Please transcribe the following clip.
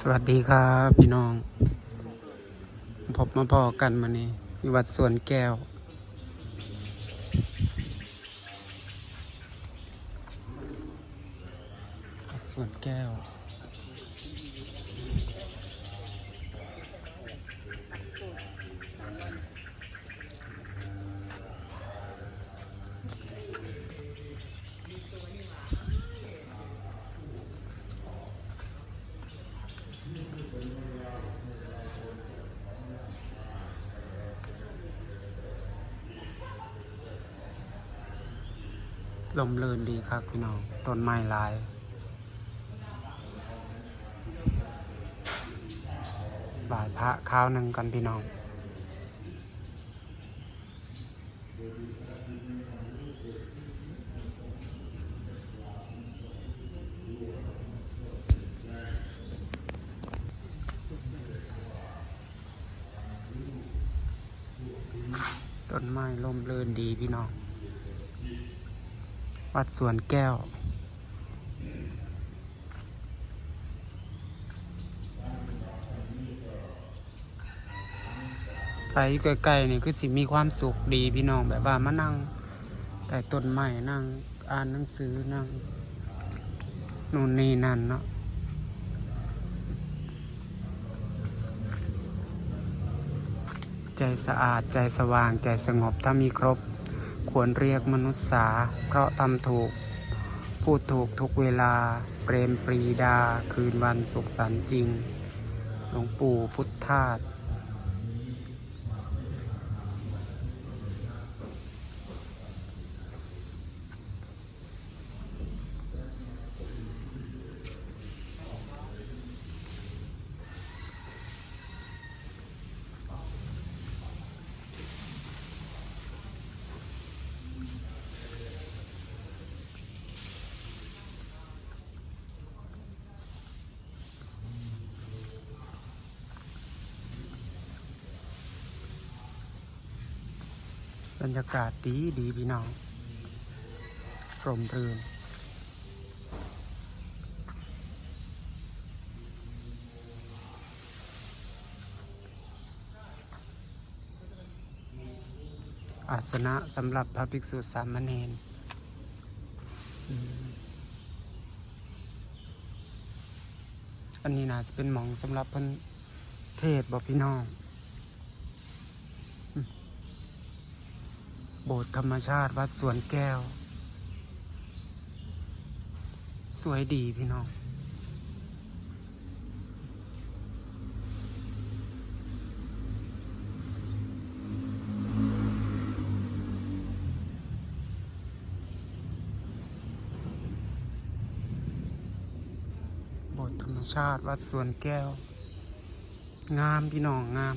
สวัสดีครับพี่น้อง พบมาพอกันมานี่ที่วัดสวนแก้ว วัดสวนแก้ว ลมเลินดีครับพี่น้องต้นไม้ลายบ่ายพระข้าวหนึ่งกันพี่น้องต้นไม้ลมเลินดีพี่น้อง วัดสวนแก้ว ไปอยู่ใกล้ๆนี่คือสิมีความสุขดีพี่น้องแบบว่ามานั่งใต้ต้นไม้นั่งอ่านหนังสือนั่งนู่นนี่นั่นเนาะใจสะอาดใจสว่างใจสงบถ้ามีครบ ควรเรียกมนุษย์สา เพราะทำถูก พูดถูกทุกเวลา เปรมปรีดา คืนวันสุขสันต์จริง หลวงปู่พุทธทาส บรรยากาศดีดีพี่น้องร่มรื่นอาสนะสำหรับพระภิกษุสามเณรอันนี้น่าจะเป็นหมองสำหรับเพิ่นเทศบอกพี่น้อง โบสถ์ธรรมชาติวัดสวนแก้ว สวยดีพี่น้อง โบสถ์ธรรมชาติวัดสวนแก้ว งามพี่น้องงาม